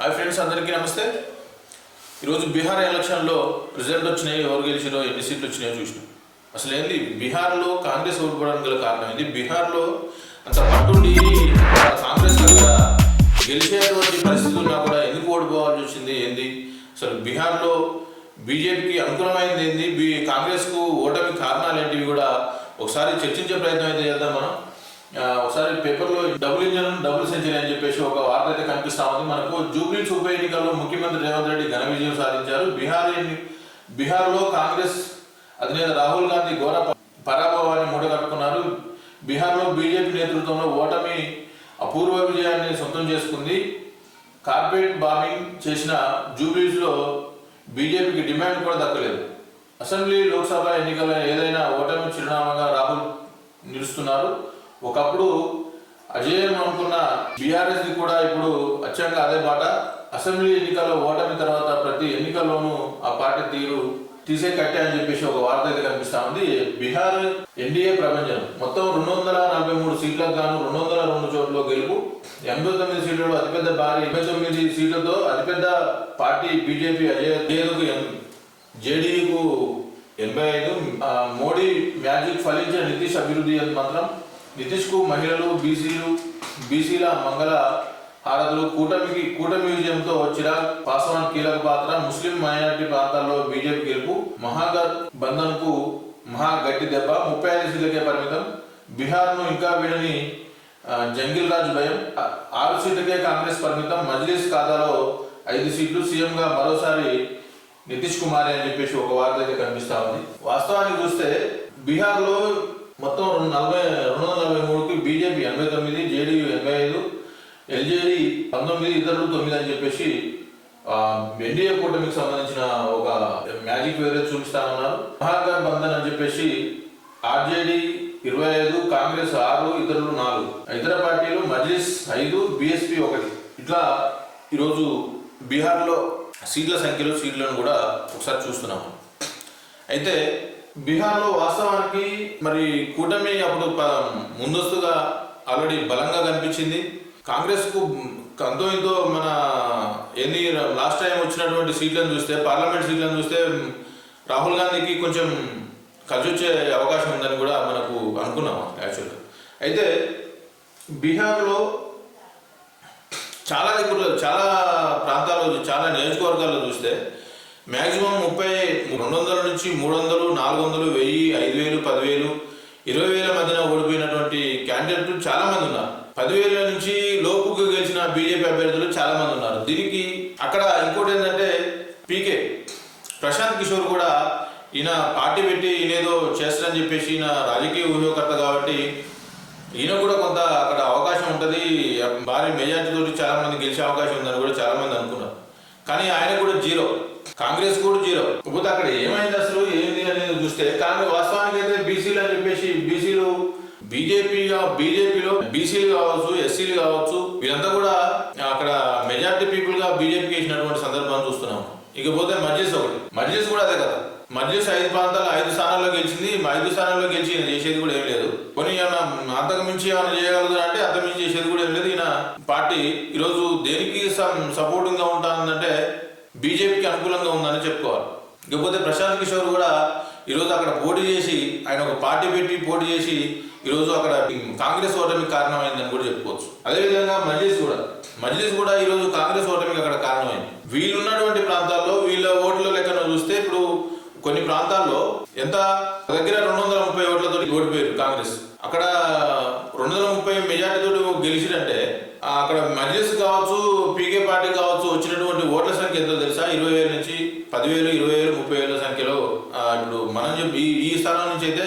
Hi friends అందరికీ నమస్తే. ఈరోజు బీహార్ ఎలక్షన్లో రిజల్ట్ వచ్చినాయి ఎవరు గెలిచారో ఎన్ని సీట్లు వచ్చినాయో చూసినాం. అసలు ఏంది? బీహార్లో కాంగ్రెస్ ఓడిపోవడానికి గల కారణం ఏంది? బీహార్లో అంత పట్టుండి కాంగ్రెస్ అక్కడ గెలిచేటువంటి పరిస్థితి ఉన్నా కూడా ఎందుకు ఓడిపోవాల్సి వచ్చింది? ఏంది? అసలు బీహార్లో బీజేపీకి అనుకూలమైంది ఏంది? బీ కాంగ్రెస్కు ఓటమి కారణాలు ఏంటివి కూడా ఒకసారి చర్చించే ప్రయత్నం అయితే చేద్దాం మనం ఆ, ఒకసారి పేపర్లో డబుల్ ఇంజన్ అని చెప్పేసి ఒక వార్త అయితే కనిపిస్తా ఉంది. మనకు జూబ్లీస్ ఉప ఎన్నికల్లో ముఖ్యమంత్రి రేవంత్ రెడ్డి ఘన విజయం సాధించారు. బీహార్ ఎన్ని- బీహార్లో కాంగ్రెస్ అధినేత రాహుల్ గాంధీ ఘోర పరాభవాన్ని మూడగట్టుకున్నారు బీహార్లో బీజేపీ నేతృత్వంలో ఓటమి అపూర్వ విజయాన్ని సొంతం చేసుకుంది. కార్పొరేట్ బాంబింగ్ చేసిన జూబ్లీస్లో బీజేపీకి డిమాండ్ కూడా దక్కలేదు. అసెంబ్లీ లోక్సభ ఎన్నికల ఏదైనా ఓటమి చిరునామాగా రాహుల్ నిలుస్తున్నారు. ఒకప్పుడు అజేయం అనుకున్న బీఆర్ఎస్ కూడా ఇప్పుడు అచ్చంగా అదే బాట అసెంబ్లీ ఎన్నికల్లో ఓటమి తర్వాత ప్రతి ఎన్నికల్లోనూ ఆ పార్టీ తీరు తీసే కట్టే అని చెప్పేసి ఒక వార్త అయితే కనిపిస్తా ఉంది. బీహార్ ఎన్డీఏ ప్రపంచం మొత్తం రెండు వందల నలభై మూడు సీట్లకు గాను రెండు వందల రెండు చోట్ల గెలుపు. ఎనభై తొమ్మిది సీట్లలో అతిపెద్ద భారీ ఎనభై తొమ్మిది సీట్లతో అతిపెద్ద పార్టీ బీజేపీ అజయ్కు జేడీయూకు ఎనభై ఐదు. మోడీ మ్యాజిక్ ఫలించిన నితీష్ అభివృద్ధి మాత్రం నితీష్కు మహిళలు బీసీలు బీసీల మంగళ హారతులు కూటమికి కూటమి విజయంతో చిరాగ్ పాస్వాన్ కీలక పాత్ర ముస్లిం మైనారిటీ ప్రాంతాల్లో బీజేపీ గెలుపు మహాగర్ బంధన్కు మహా గట్టి దెబ్బ ముప్పై ఐదు సీట్లకే పరిమితం. బీహార్ను ఇంకా వీడని జంగిల్ రాజ్ భయం. ఆరు సీట్లకే కాంగ్రెస్ పరిమితం. మజ్లిస్ ఖాతాలో ఐదు సీట్లు. సీఎం గా మరోసారి నితీష్ కుమార్ అని చెప్పేసి ఒక వార్త అయితే కనిపిస్తా ఉంది. వాస్తవానికి చూస్తే బీహార్లో మొత్తం రెండు నలభై రెండు వందల నలభై మూడుకి బీజేపీ ఎనభై తొమ్మిది జేడీయూ ఎనభై ఐదు ఎల్జేడీ పంతొమ్మిది ఇతరులు తొమ్మిది అని చెప్పేసి ఎన్డీఏ కూటమికి సంబంధించిన ఒక మ్యాజిక్ వేరే చూపిస్తానన్నారు మహాగర్ బంధన్ అని చెప్పేసి ఆర్జేడీ ఇరవై ఐదు కాంగ్రెస్ ఆరు ఇతరులు నాలుగు. ఇతర పార్టీలు మజ్లిస్ ఐదు బీఎస్పీ ఒకటి. ఇట్లా ఈరోజు బీహార్లో సీట్ల సంఖ్యలో సీట్లను కూడా ఒకసారి చూస్తున్నాము అయితే బీహార్లో వాస్తవానికి మరి కూటమి అప్పుడు ముందస్తుగా ఆల్రెడీ బలంగా కనిపించింది. కాంగ్రెస్కు అంతో ఇంతో మన ఎన్ని లాస్ట్ టైం వచ్చినటువంటి సీట్లను చూస్తే పార్లమెంట్ సీట్లను చూస్తే రాహుల్ గాంధీకి కొంచెం కలిసి వచ్చే అవకాశం ఉందని కూడా మనకు అనుకున్నాం యాక్చువల్గా. అయితే బీహార్లో చాలా దిక్కులు చాలా ప్రాంతాల్లో చాలా నియోజకవర్గాల్లో చూస్తే మ్యాక్సిమం ముప్పై రెండు వందల నుంచి మూడు వందలు నాలుగు వందలు వెయ్యి ఐదు వేలు పదివేలు ఇరవై వేల మధ్యన ఓడిపోయినటువంటి క్యాండిడేట్లు చాలా మంది ఉన్నారు. పదివేల నుంచి లోపుకు గెలిచిన బీజేపీ అభ్యర్థులు చాలా మంది ఉన్నారు. దీనికి అక్కడ ఇంకోటి ఏంటంటే పీకే. ప్రశాంత్ కిషోర్ కూడా ఈయన పార్టీ పెట్టి ఈయనేదో చేస్తారని చెప్పేసి ఈయన రాజకీయ వ్యూహకర్త కాబట్టి ఈయన కూడా కొంత అక్కడ అవకాశం ఉంటుంది. భారీ మెజార్టీ తోటి చాలా మంది గెలిచే అవకాశం ఉందని కూడా చాలా మంది అనుకున్నారు. కానీ ఆయన కూడా కాంగ్రెస్ కూడా జీరో. కాకపోతే అక్కడ ఏమైంది అసలు? ఏంది అనేది చూస్తే కాంగ్రెస్ వాస్తవానికి అయితే బీసీలు అని చెప్పేసి బీసీలు బీజేపీగా బీజేపీలో బీసీలు కావచ్చు ఎస్సీలు కావచ్చు వీరంతా కూడా అక్కడ మెజార్టీ పీపుల్గా బీజేపీకి వేసినటువంటి సందర్భాన్ని చూస్తున్నాం. ఇకపోతే మజ్లిస్ ఒకటి. మజ్లిస్ కూడా అదే కదా. మజ్లిస్ ఐదు ప్రాంతాలు ఐదు స్థానాల్లో గెలిచింది ఐదు స్థానాల్లో గెలిచి చేసేది కూడా ఏం లేదు. కొన్ని ఏమైనా అంతకు మించి ఏమైనా చేయగలదు అంటే అంతకు మించి చేసేది కూడా ఏం లేదు. ఈయన పార్టీ ఈరోజు దేనికి సపోర్టింగ్గా ఉంటుందంటే బీజేపీకి అనుకూలంగా ఉందని చెప్పుకోవాలి. ఇకపోతే ప్రశాంత్ కిషోర్ కూడా ఈరోజు అక్కడ పోటీ చేసి ఆయన ఒక పార్టీ పెట్టి పోటీ చేసి ఈరోజు అక్కడ కాంగ్రెస్ ఓటమికి కారణమైందని కూడా చెప్పుకోవచ్చు. అదేవిధంగా మజ్లిస్ కూడా. మజ్లిస్ కూడా ఈరోజు కాంగ్రెస్ ఓటమికి అక్కడ కారణమైంది. వీళ్ళున్నటువంటి ప్రాంతాల్లో వీళ్ళ ఓట్ల లెక్కన చూస్తే ఇప్పుడు కొన్ని ప్రాంతాల్లో ఎంత దగ్గర రెండు వందల ముప్పై ఓట్లతో ఓడిపోయారు కాంగ్రెస్. అక్కడ రెండు వందల ముప్పై మెజార్టీ తోటి అక్కడ మజ్లిస్ కావచ్చు పీకే పార్టీ కావచ్చు వచ్చినటువంటి ఓట్ల సంఖ్య ఎంతో తెలుసా? ఇరవై వేల నుంచి పదివేలు ఇరవై వేలు ముప్పై వేల సంఖ్యలో ఇప్పుడు మనం చెప్పి ఈ ఈ స్థానం నుంచి అయితే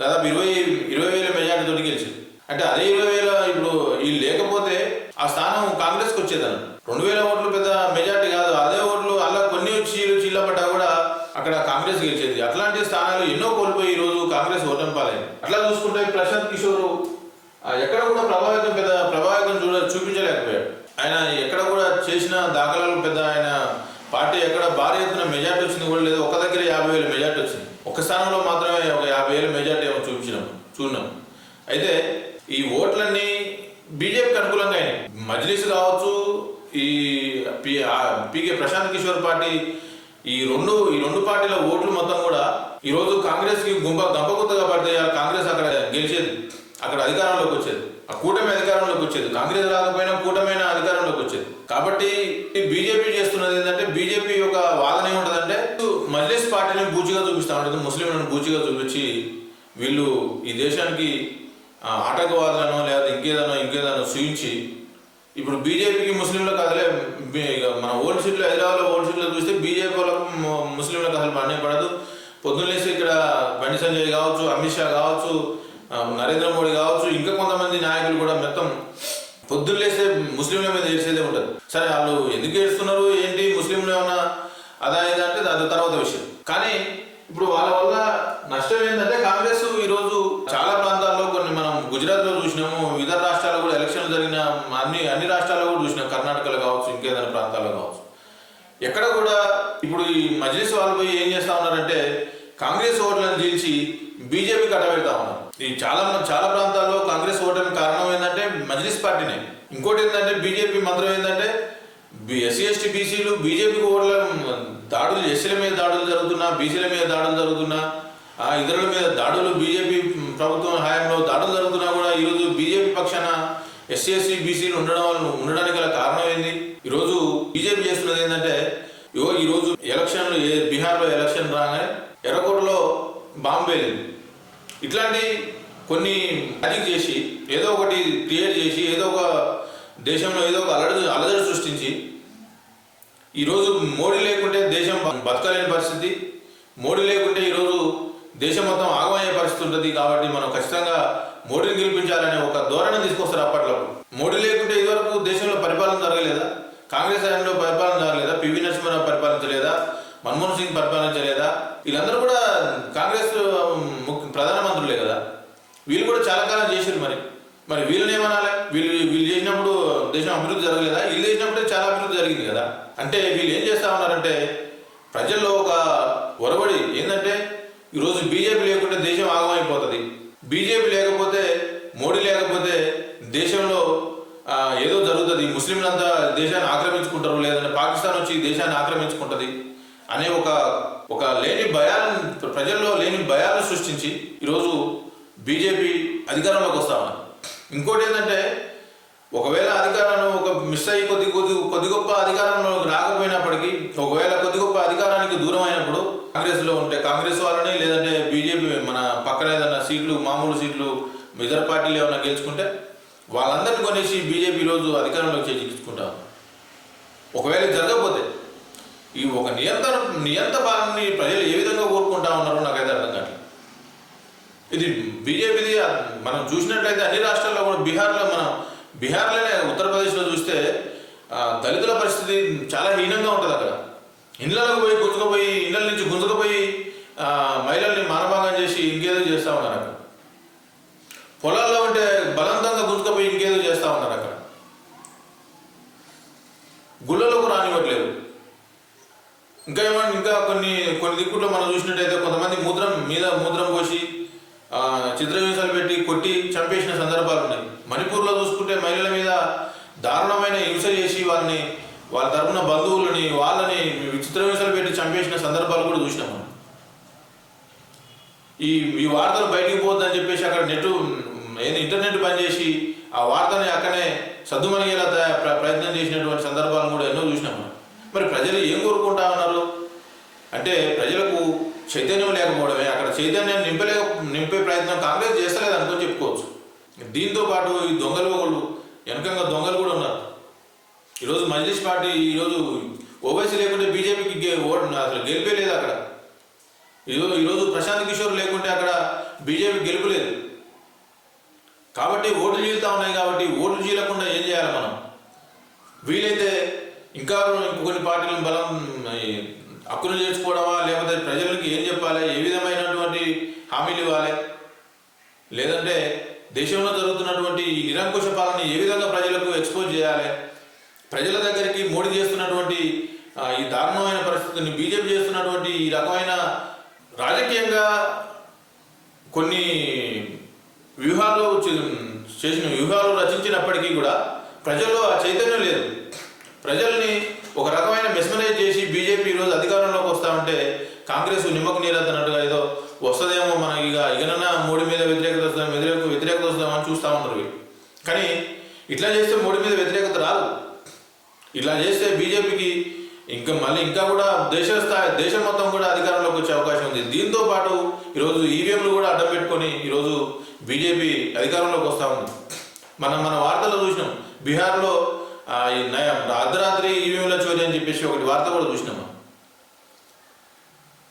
దాదాపు ఇరవై ఇరవై వేల మెజార్టీ తోటి గెలిచింది. అంటే అదే ఇరవై వేల ఇప్పుడు ఈ లేకపోతే ఆ స్థానం కాంగ్రెస్కి వచ్చేదాన్ని రెండు వేల ఓట్లు పెద్ద మెజార్టీ కాదు. అదే ఓట్లు అలా కొన్ని వచ్చి చీలపడ్డా కూడా అక్కడ కాంగ్రెస్ గెలిచేది. అట్లాంటి స్థానాలు ఎన్నో కోల్పోయి ఈ రోజు కాంగ్రెస్ ఓటమి పాలైంది అట్లా ప్రశాంత్ కిషోర్ ఎక్కడ కూడా ప్రభావితం పెద్ద ప్రభావితం చూడ చూపించలేకపోయాడు. ఆయన ఎక్కడ కూడా చేసిన దాఖలాలు పెద్ద ఆయన పార్టీ ఎక్కడ భారీ ఎత్తున మెజార్టీ వచ్చింది కూడా లేదు. ఒక దగ్గర యాభై వేల మెజార్టీ వచ్చింది. ఒక స్థానంలో మాత్రమే ఒక యాభై వేల మెజార్టీ ఏమో చూపించినాం చూడినాం అయితే ఈ ఓట్లన్నీ బీజేపీకి అనుకూలంగా అయినాయి. మజ్లిస్ కావచ్చు ఈ పీకే ప్రశాంత్ కిషోర్ పార్టీ ఈ రెండు ఈ రెండు పార్టీల ఓట్లు మొత్తం కూడా ఈ రోజు కాంగ్రెస్కి గుంప గంపగుత్తగా పడితే ఆ కాంగ్రెస్ అక్కడ గెలిచేది. అక్కడ అధికారంలోకి వచ్చేది. ఆ కూటమి అధికారంలోకి వచ్చేది. కాంగ్రెస్ రాకపోయినా కూటమైన అధికారంలోకి వచ్చేది. కాబట్టి బీజేపీ చేస్తున్నది ఏంటంటే బీజేపీ యొక్క వాదన ఏముంటదంటే మజ్లిస్ పార్టీని బూచిగా చూపిస్తా ఉంటుంది. ముస్లింలను బూచిగా చూపించి వీళ్ళు ఈ దేశానికి ఆ, ఆటంకవాదులను లేదా ఇంకేదనో ఇంకేదనో సూచించి ఇప్పుడు బీజేపీకి ముస్లింలకు అసలే ఇక మన ఓల్డ్ సీట్లు హైదరాబాద్లో ఓల్డ్ సీట్లు చూస్తే బీజేపీ వాళ్ళకు ము- ముస్లింలకు అసలు పనే పడదు. పొద్దున్నేసి ఇక్కడ బండి సంజయ్ కావచ్చు అమిత్ షా కావచ్చు నరేంద్ర మోడీ కావచ్చు ఇంకా కొంతమంది నాయకులు కూడా మొత్తం పొద్దున్నేస్తే ముస్లింల మీద ఏడ్చేదే ఉంటుంది. సరే వాళ్ళు ఎందుకు ఏడుస్తున్నారు? ఏంటి? ముస్లింలు ఏమన్నా అదా అంటే అది తర్వాత విషయం. కానీ ఇప్పుడు వాళ్ళ వల్ల నష్టం ఏంటంటే కాంగ్రెస్ ఈరోజు చాలా ప్రాంతాల్లో కొన్ని మనం గుజరాత్లో చూసినాము ఇతర రాష్ట్రాల్లో కూడా ఎలక్షన్లు జరిగిన అన్ని అన్ని రాష్ట్రాల్లో కూడా చూసినాం కర్ణాటకలో కావచ్చు ఇంకేదైనా ప్రాంతాల్లో కావచ్చు ఎక్కడ కూడా ఇప్పుడు ఈ మజ్లిస్ వాళ్ళు పోయి ఏం చేస్తా ఉన్నారంటే కాంగ్రెస్ ఓట్లను జీల్చి బీజేపీ కట్టబెడతా ఉన్నారు. ఈ చాలా చాలా ప్రాంతాల్లో కాంగ్రెస్ ఓటమి కారణం ఏంటంటే మజ్లిస్ పార్టీనే. ఇంకోటి ఏంటంటే బీజేపీ మంత్రం ఏంటంటే ఎస్సీ ఎస్టీ బీసీలు బీజేపీకి ఓట్ల దాడులు ఎస్సీల మీద దాడులు జరుగుతున్నా బీసీల మీద దాడులు జరుగుతున్నా ఆ ఇతరుల మీద దాడులు బీజేపీ ప్రభుత్వం హయాంలో దాడులు జరుగుతున్నా కూడా ఈరోజు బీజేపీ పక్షాన ఎస్సీ ఎస్సీ బీసీలు ఉండడం వల్ల ఉండడానికి గల కారణం ఏంది? బీజేపీ చేస్తున్నది ఏంటంటే ఇగో ఈరోజు ఎలక్షన్లు ఏ బీహార్లో ఎలక్షన్ రాగానే ఎర్రకోటలో బాంబేలింది ఇట్లాంటి కొన్ని మ్యాజిక్ చేసి ఏదో ఒకటి క్రియేట్ చేసి ఏదో ఒక దేశంలో ఏదో ఒక అలడ అలజడి సృష్టించి ఈరోజు మోడీ లేకుంటే దేశం బతకలేని పరిస్థితి. మోడీ లేకుంటే ఈరోజు దేశం మొత్తం ఆగమయ్యే పరిస్థితి ఉంటుంది కాబట్టి మనం ఖచ్చితంగా మోడీని గెలిపించాలనే ఒక ధోరణి తీసుకొస్తారు అప్పట్లో మోడీ లేకుంటే ఇదివరకు దేశంలో పరిపాలన జరగలేదా? కాంగ్రెస్ హయాంలో పరిపాలన జరగలేదా పివి నరసింహరావు పరిపాలించలేదా? మన్మోహన్ సింగ్ పరిపాలించలేదా? వీళ్ళందరూ కూడా కాంగ్రెస్ ముఖ్య ప్రధానమంత్రులే కదా. వీళ్ళు కూడా చాలా కాలం చేశారు మరి. మరి వీళ్ళని ఏమనాలి? వీళ్ళు వీళ్ళు చేసినప్పుడు దేశం అభివృద్ధి జరగలేదా? వీళ్ళు చేసినప్పుడే చాలా అభివృద్ధి జరిగింది కదా. అంటే వీళ్ళు ఏం చేస్తా ఉన్నారంటే ప్రజల్లో ఒక ఒరబడి ఏంటంటే ఈరోజు బీజేపీ లేకుంటే దేశం ఆగమైపోతుంది. బీజేపీ లేకపోతే మోడీ లేకపోతే దేశంలో ఏదో జరుగుతుంది. ముస్లింలంతా దేశాన్ని ఆక్రమించుకుంటారు లేదంటే పాకిస్తాన్ వచ్చి దేశాన్ని ఆక్రమించుకుంటది అనే ఒక ఒక లేని భయాలను ప్రజల్లో లేని భయాలను సృష్టించి ఈరోజు బీజేపీ అధికారంలోకి వస్తామని ఇంకోటి ఏంటంటే ఒకవేళ అధికారాన్ని ఒక మిస్ అయ్యి కొద్ది కొద్ది కొద్ది గొప్ప అధికారంలో రాకపోయినప్పటికీ ఒకవేళ కొద్ది గొప్ప అధికారానికి దూరం అయినప్పుడు కాంగ్రెస్లో ఉంటే కాంగ్రెస్ వాళ్ళని లేదంటే బీజేపీ మన పక్కన ఏదైనా సీట్లు మామూలు సీట్లు ఇతర పార్టీలు ఏమైనా గెలుచుకుంటే వాళ్ళందరిని కొనేసి బీజేపీ రోజు అధికారంలోకి చేయించుకుంటాం ఒకవేళ జరగకపోతే ఈ ఒక నియంత్రణ నియంత పాలనని ప్రజలు ఏ విధంగా కోరుకుంటా ఉన్నారో నాకైతే అర్థం కావట్లేదు. ఇది బీజేపీది మనం చూసినట్లయితే అన్ని రాష్ట్రాల్లో కూడా బీహార్లో మనం బీహార్లోనే ఉత్తరప్రదేశ్లో చూస్తే దళితుల పరిస్థితి చాలా హీనంగా ఉంటుంది అక్కడ. ఇళ్ళకు పోయి గుంజుకుపోయి ఇళ్ళ నుంచి గుంజుకుపోయి మహిళల్ని మానభంగం చేసి ఇంకేదో చేస్తూ ఉన్నారు అక్కడ. పొలాల్లో ఉంటే ఇంకేదో చేస్తూ ఉన్నారు అక్కడ. గుళ్ళలోకి రానివ్వట్లేదు. ఇంకా ఏమన్నా ఇంకా కొన్ని కొన్ని దిక్కుల్లో మనం చూసినట్టయితే కొంతమంది మూత్రం మీద మూత్రం పోసి చిత్రహింసలు పెట్టి కొట్టి చంపేసిన సందర్భాలు ఉన్నాయి. మణిపూర్లో చూసుకుంటే మహిళల మీద దారుణమైన హింస చేసి వాళ్ళని వాళ్ళ తరపున బంధువులని వాళ్ళని చిత్రహింసలు పెట్టి చంపేసిన సందర్భాలు కూడా చూసినాం మనం. ఈ ఈ వార్తలు బయటికి పోద్దని చెప్పేసి అక్కడ నెట్ ఏంది ఇంటర్నెట్ బంద్ చేసి ఆ వార్తని అక్కనే సద్దుమణిగేలా ప్ర- ప్రయత్నం చేసినటువంటి సందర్భాలను కూడా ఎన్నో చూసినాం మరి ప్రజలు ఏం కోరుకుంటా ఉన్నారు? అంటే ప్రజలకు చైతన్యం లేకపోవడమే అక్కడ చైతన్యం నింపలే నింపే ప్రయత్నం కాంగ్రెస్ చేస్తలేదు అనుకుని చెప్పుకోవచ్చు. దీంతో పాటు ఈ దొంగలు ఒకళ్ళు వెనకంగా దొంగలు కూడా ఉన్నారు. ఈరోజు మజ్లిస్ పార్టీ ఈరోజు ఓవైసీ లేకుంటే బీజేపీకి గే- అసలు గెలిపే లేదు అక్కడ. ఈరోజు ఈరోజు ప్రశాంత్ కిషోర్ లేకుంటే అక్కడ బీజేపీ గెలుపులేదు కాబట్టి ఓటు చీలుతా ఉన్నాయి కాబట్టి ఓట్లు చీలకుండా ఏం చేయాలి మనం వీలైతే ఇంకా కొన్ని పార్టీలను బలం హక్కులు హక్కును లేకపోతే ప్రజలకు ఏం చెప్పాలి? ఏ విధమైనటువంటి హామీలు ఇవ్వాలి? లేదంటే దేశంలో జరుగుతున్నటువంటి ఈ నిరంకుశ పాలన ఏ విధంగా ప్రజలకు ఎక్స్పోజ్ చేయాలి? ప్రజల దగ్గరికి మోడీ చేస్తున్నటువంటి ఈ దారుణమైన పరిస్థితిని బీజేపీ చేస్తున్నటువంటి ఈ రకమైన రాజకీయంగా కొన్ని వ్యూహాలు చేసిన వ్యూహాలు రచించినప్పటికీ కూడా ప్రజల్లో ఆ చైతన్యం లేదు. ప్రజల్ని ఒక రకమైన మెస్మరైజ్ చేసి బీజేపీ ఈరోజు అధికారంలోకి వస్తా ఉంటే కాంగ్రెస్ నిమ్మకు నీరన్నట్టుగా ఏదో వస్తుందేమో మన ఇక ఇకనన్నా మోడీ మీద వ్యతిరేకత వస్తాం వ్యతిరేక వ్యతిరేకత వస్తామని చూస్తూ ఉంటారు కానీ ఇట్లా చేస్తే మోడీ మీద వ్యతిరేకత రాదు. ఇట్లా చేస్తే బీజేపీకి ఇంకా మళ్ళీ ఇంకా కూడా దేశ స్థాయి దేశం మొత్తం కూడా అధికారంలోకి వచ్చే అవకాశం ఉంది. దీంతో పాటు ఈరోజు ఈవీఎంలు కూడా అడ్డం పెట్టుకొని ఈరోజు బీజేపీ అధికారంలోకి వస్తూ ఉంది. మనం మన వార్తల్లో చూసినాం. బీహార్లో అర్ధరాత్రి ఈవీఎంల చోరీ అని చెప్పేసి ఒకటి వార్త కూడా చూసినాం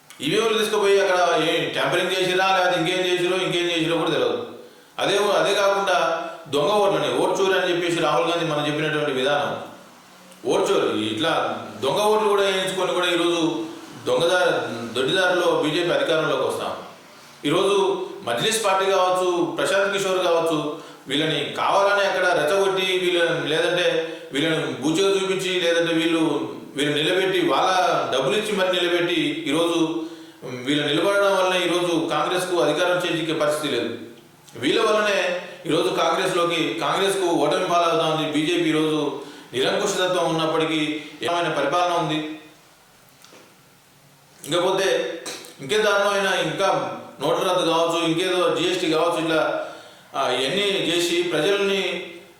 ఈవీఎంలు తీసుకుపోయి అక్కడ ట్యాంపరింగ్ చేసిరా లేదా ఇంకేం చేసిరో ఇంకేం చేసిరో కూడా తెలియదు అదే అదే కాకుండా దొంగ ఓట్లని ఓట్ చోరీ అని చెప్పేసి రాహుల్ గాంధీ మనం చెప్పినటువంటి విధానం. ఓట్చోరు ఇట్లా దొంగ ఓట్లు కూడా వేయించుకొని కూడా ఈరోజు దొంగదారి దొడ్డిదారిలో బీజేపీ అధికారంలోకి వస్తాం. ఈరోజు మజ్లిస్ పార్టీ కావచ్చు ప్రశాంత్ కిషోర్ కావచ్చు వీళ్ళని కావాలని అక్కడ రెచ్చగొట్టి వీళ్ళని లేదంటే వీళ్ళని బూచిగా చూపించి లేదంటే వీళ్ళు వీళ్ళు నిలబెట్టి వాళ్ళ డబ్బులు ఇచ్చి మరి నిలబెట్టి ఈరోజు వీళ్ళు నిలబడడం వల్ల ఈరోజు కాంగ్రెస్కు అధికారం చేజిక్కే పరిస్థితి లేదు. వీళ్ళ వల్లనే ఈరోజు కాంగ్రెస్లోకి కాంగ్రెస్కు ఓటమి పాలవుతా ఉంది బీజేపీ ఈరోజు నిరంకుశతత్వం ఉన్నప్పటికీ ఏమైనా పరిపాలన ఉంది? ఇంకపోతే ఇంకే దారుణమైన ఇంకా నోట్ల రద్దు కావచ్చు ఇంకేదో జిఎస్టీ కావచ్చు ఇట్లా ఇవన్నీ చేసి ప్రజల్ని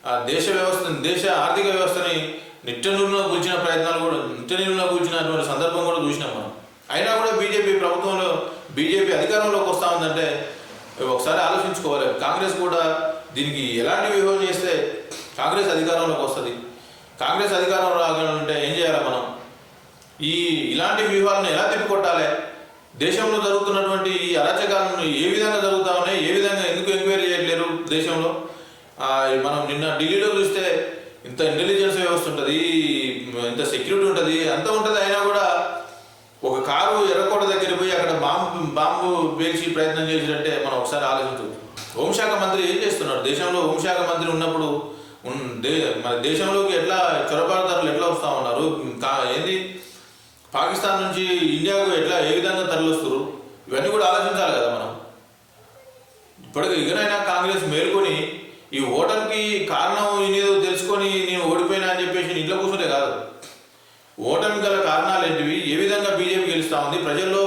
ఆ, దేశ వ్యవస్థ దేశ ఆర్థిక వ్యవస్థని నిట్టనూరులో కూల్చిన ప్రయత్నాలు కూడా నిట్టనూరులో కూల్చినటువంటి సందర్భం కూడా చూసినాం మనం. అయినా కూడా బీజేపీ ప్రభుత్వంలో బీజేపీ అధికారంలోకి వస్తా ఉందంటే ఒకసారి ఆలోచించుకోవాలి. కాంగ్రెస్ కూడా దీనికి ఎలాంటి వ్యూహం చేస్తే కాంగ్రెస్ అధికారంలోకి వస్తుంది. కాంగ్రెస్ అధికారంలో రావాలంటే ఏం చేయాలి మనం? ఈ ఇలాంటి వ్యూహాలను ఎలా తిప్పికొట్టాలి? దేశంలో జరుగుతున్నటువంటి ఈ అరాచకాలను ఏ విధంగా జరుగుతా ఉన్నాయి? ఏ విధంగా ఎందుకు ఎంక్వైరీ చేయట్లేరు దేశంలో? మనం నిన్న ఢిల్లీలో చూస్తే ఇంత ఇంటెలిజెన్స్ వ్యవస్థ ఉంటుంది ఇంత సెక్యూరిటీ ఉంటుంది అంత ఉంటుంది అయినా కూడా ఒక కారు ఎర్రకోట దగ్గర పోయి అక్కడ బాంబు బాంబు పేల్చి ప్రయత్నం చేసినట్టే మనం ఒకసారి ఆలోచించవచ్చు హోంశాఖ మంత్రి ఏం చేస్తున్నాడు? దేశంలో హోంశాఖ మంత్రి ఉన్నప్పుడు మన దేశంలోకి ఎట్లా చొరబాటుదారులు ఎట్లా వస్తూ ఉన్నారు? కా ఏంది? పాకిస్తాన్ నుంచి ఇండియాకు ఎట్లా ఏ విధంగా తరలిస్తారు ఇవన్నీ కూడా ఆలోచించాలి కదా మనం. ఇప్పటికి ఇకనైనా కాంగ్రెస్ మేల్కొని ఈ ఓటమికి కారణం ఏదో తెలుసుకొని నేను ఓడిపోయినా అని చెప్పేసి ఇంట్లో కూర్చుంటే కాదు. ఓటమి గల కారణాలు ఏంటివి? ఏ విధంగా బీజేపీ గెలుస్తా ఉంది? ప్రజల్లో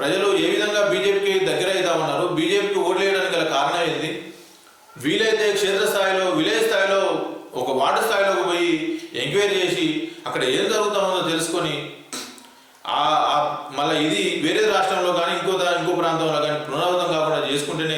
ప్రజలు ఏ విధంగా బీజేపీకి దగ్గర అవుతా ఉన్నారు? బీజేపీకి ఓట్లేయడానికి గల కారణం ఏంది? వీలైతే క్షేత్రస్థాయిలో విలేజ్ స్థాయిలో ఒక వార్డు స్థాయిలోకి పోయి ఎంక్వైరీ చేసి అక్కడ ఏం జరుగుతా ఉందో తెలుసుకొని మళ్ళీ ఇది వేరే రాష్ట్రంలో కానీ ఇంకో ఇంకో ప్రాంతంలో కానీ పునరావృతం కాకుండా చేసుకుంటేనే